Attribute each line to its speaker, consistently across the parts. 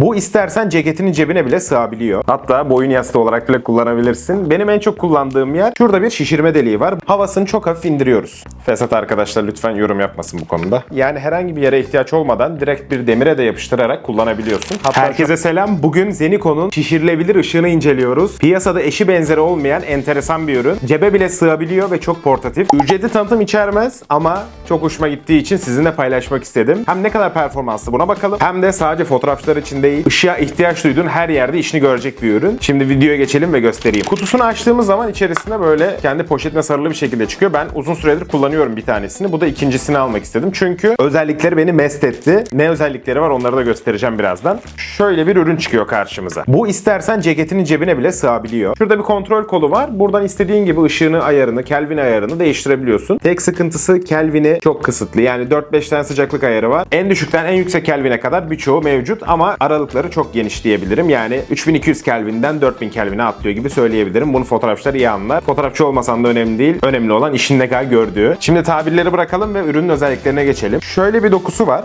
Speaker 1: Bu istersen ceketinin cebine bile sığabiliyor. Hatta boyun yastığı olarak bile kullanabilirsin. Benim en çok kullandığım yer şurada bir şişirme deliği var. Havasını çok hafif indiriyoruz. Fesat arkadaşlar lütfen yorum yapmasın bu konuda. Yani herhangi bir yere ihtiyaç olmadan direkt bir demire de yapıştırarak kullanabiliyorsun. Hatta Herkese selam. Bugün Zeniko'nun şişirilebilir ışığını inceliyoruz. Piyasada eşi benzeri olmayan enteresan bir ürün. Cebe bile sığabiliyor ve çok portatif. Ücretli tanıtım içermez ama çok hoşuma gittiği için sizinle paylaşmak istedim. Hem ne kadar performanslı buna bakalım hem de sadece fotoğrafçılar için değil ışığa ihtiyaç duyduğun her yerde işini görecek bir ürün. Şimdi videoya geçelim ve göstereyim. Kutusunu açtığımız zaman içerisinde böyle kendi poşetine sarılı bir şekilde çıkıyor. Ben uzun süredir kullanıyorum bir tanesini. Bu da ikincisini almak istedim. Çünkü özellikleri beni mest etti. Ne özellikleri var onları da göstereceğim birazdan. Şöyle bir ürün çıkıyor karşımıza. Bu istersen ceketinin cebine bile sığabiliyor. Şurada bir kontrol kolu var. Buradan istediğin gibi ışığını ayarını, Kelvin ayarını değiştirebiliyorsun. Tek sıkıntısı Kelvin'i çok kısıtlı. Yani 4-5 tane sıcaklık ayarı var. En düşükten en yüksek Kelvin'e kadar birçoğu mevcut ama aralıkları çok geniş diyebilirim. Yani 3200 Kelvin'den 4000 Kelvin'e atlıyor gibi söyleyebilirim. Bunu fotoğrafçılar iyi anlar. Fotoğrafçı olmasan da önemli değil. Önemli olan işin ne kadar gördüğü. Şimdi tabirleri bırakalım ve ürünün özelliklerine geçelim. Şöyle bir dokusu var.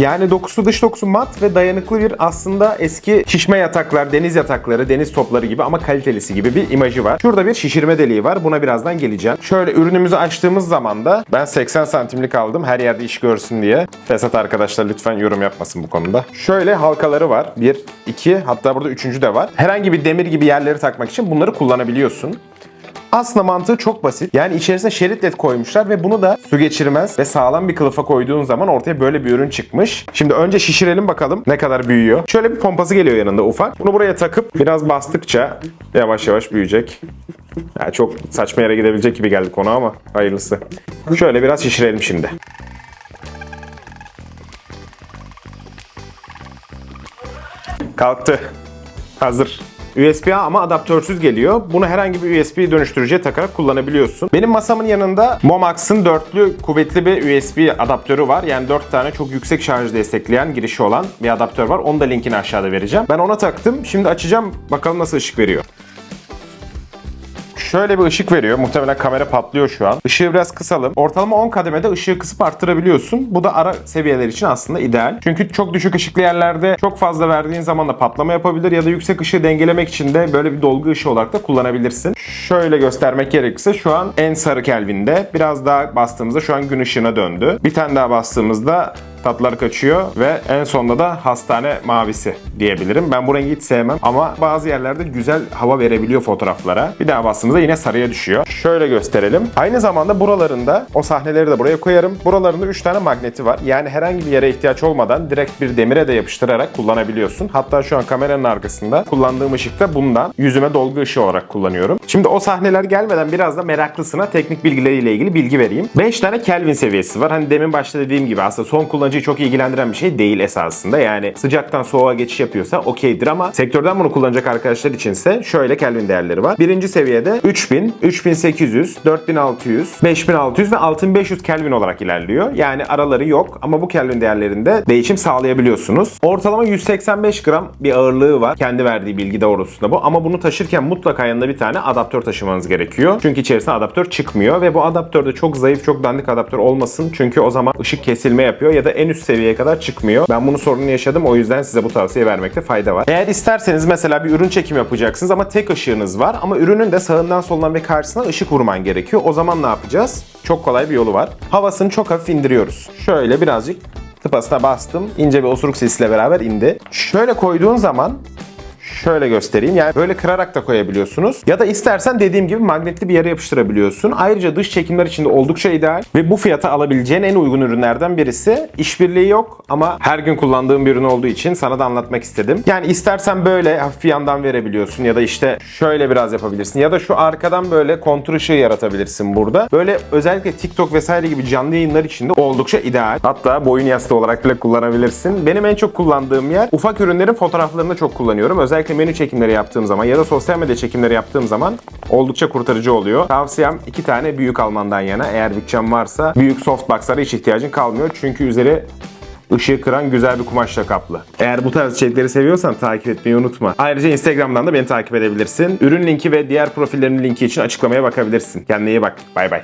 Speaker 1: Yani dokusu dış dokusu mat ve dayanıklı bir aslında eski şişme yataklar, deniz yatakları, deniz topları gibi ama kalitelisi gibi bir imajı var. Şurada bir şişirme deliği var. Buna birazdan geleceğim. Şöyle ürünümüzü açtığımız zaman da ben 80 santimlik aldım. Her yerde iş görsün diye. Fesat arkadaşlar lütfen yorum yapmasın bu konuda. Şöyle halkaları var. Bir, iki, hatta burada üçüncü de var. Herhangi bir demir gibi yerleri takmak için bunları kullanabiliyorsun. Aslında mantığı çok basit. Yani içerisine şerit led koymuşlar ve bunu da su geçirmez ve sağlam bir kılıfa koyduğun zaman ortaya böyle bir ürün çıkmış. Şimdi önce şişirelim bakalım ne kadar büyüyor. Şöyle bir pompası geliyor yanında ufak. Bunu buraya takıp biraz bastıkça yavaş yavaş büyüyecek. Yani çok saçma yere gidebilecek gibi geldi konu ama hayırlısı. Şöyle biraz şişirelim şimdi. Kalktı. Hazır. USB-A ama adaptörsüz geliyor. Bunu herhangi bir USB dönüştürücüye takarak kullanabiliyorsun. Benim masamın yanında Momax'ın dörtlü kuvvetli bir USB adaptörü var. Yani 4 tane çok yüksek şarj destekleyen girişi olan bir adaptör var. Onu da linkini aşağıda vereceğim. Ben ona taktım. Şimdi açacağım. Bakalım nasıl ışık veriyor. Şöyle bir ışık veriyor. Muhtemelen kamera patlıyor şu an. Işığı biraz kısalım. Ortalama 10 kademede ışığı kısıp arttırabiliyorsun. Bu da ara seviyeler için aslında ideal. Çünkü çok düşük ışıklı yerlerde çok fazla verdiğin zaman da patlama yapabilir ya da yüksek ışığı dengelemek için de böyle bir dolgu ışığı olarak da kullanabilirsin. Şöyle göstermek gerekirse şu an en sarı Kelvin'de. Biraz daha bastığımızda şu an gün ışığına döndü. Bir tane daha bastığımızda tatlar kaçıyor ve en sonunda da hastane mavisi diyebilirim. Ben bu rengi hiç sevmem ama bazı yerlerde güzel hava verebiliyor fotoğraflara. Bir daha bastığımızda yine sarıya düşüyor. Şöyle gösterelim. Aynı zamanda buralarında o sahneleri de buraya koyarım. Buralarında 3 tane magneti var. Yani herhangi bir yere ihtiyaç olmadan direkt bir demire de yapıştırarak kullanabiliyorsun. Hatta şu an kameranın arkasında kullandığım ışık da bundan. Yüzüme dolgu ışığı olarak kullanıyorum. Şimdi o sahneler gelmeden biraz da meraklısına teknik bilgileriyle ilgili bilgi vereyim. 5 tane Kelvin seviyesi var. Hani demin başta dediğim gibi aslında son kullanıcıyı çok ilgilendiren bir şey değil esasında. Yani sıcaktan soğuğa geçiş yapıyorsa okeydir ama sektörden bunu kullanacak arkadaşlar içinse şöyle Kelvin değerleri var. Birinci seviyede 3000, 3800, 4600, 5600 ve 6500 Kelvin olarak ilerliyor. Yani araları yok ama bu Kelvin değerlerinde değişim sağlayabiliyorsunuz. Ortalama 185 gram bir ağırlığı var. Kendi verdiği bilgi doğrultusunda bu. Ama bunu taşırken mutlaka yanında bir tane adaptör taşımanız gerekiyor. Çünkü içerisinde adaptör çıkmıyor ve bu adaptör de çok zayıf, çok dandik adaptör olmasın. Çünkü o zaman ışık kesilme yapıyor ya da en üst seviyeye kadar çıkmıyor. Ben bunu sorunu yaşadım. O yüzden size bu tavsiye vermekte fayda var. Eğer isterseniz mesela bir ürün çekimi yapacaksınız ama tek ışığınız var ama ürünün de sağından solundan ve karşısına ışık vurman gerekiyor. O zaman ne yapacağız? Çok kolay bir yolu var. Havasını çok hafif indiriyoruz. Şöyle birazcık tıpasına bastım. İnce bir osuruk sesiyle beraber indi. Şöyle koyduğun zaman Şöyle göstereyim. Yani böyle kırarak da koyabiliyorsunuz. Ya da istersen dediğim gibi magnetli bir yere yapıştırabiliyorsun. Ayrıca dış çekimler için de oldukça ideal. Ve bu fiyata alabileceğin en uygun ürünlerden birisi. İşbirliği yok ama her gün kullandığım bir ürün olduğu için sana da anlatmak istedim. Yani istersen böyle hafif yandan verebiliyorsun ya da işte şöyle biraz yapabilirsin. Ya da şu arkadan böyle kontur ışığı yaratabilirsin burada. Böyle özellikle TikTok vesaire gibi canlı yayınlar için de oldukça ideal. Hatta boyun yastığı olarak bile kullanabilirsin. Benim en çok kullandığım yer ufak ürünlerin fotoğraflarını çok kullanıyorum. Özellikle menü çekimleri yaptığım zaman ya da sosyal medya çekimleri yaptığım zaman oldukça kurtarıcı oluyor. Tavsiyem iki tane büyük almandan yana. Eğer bütçem varsa büyük softboxlara hiç ihtiyacın kalmıyor. Çünkü üzeri ışığı kıran güzel bir kumaşla kaplı. Eğer bu tarz içerikleri seviyorsan takip etmeyi unutma. Ayrıca Instagram'dan da beni takip edebilirsin. Ürün linki ve diğer profillerimin linki için açıklamaya bakabilirsin. Kendine iyi bak. Bay bay.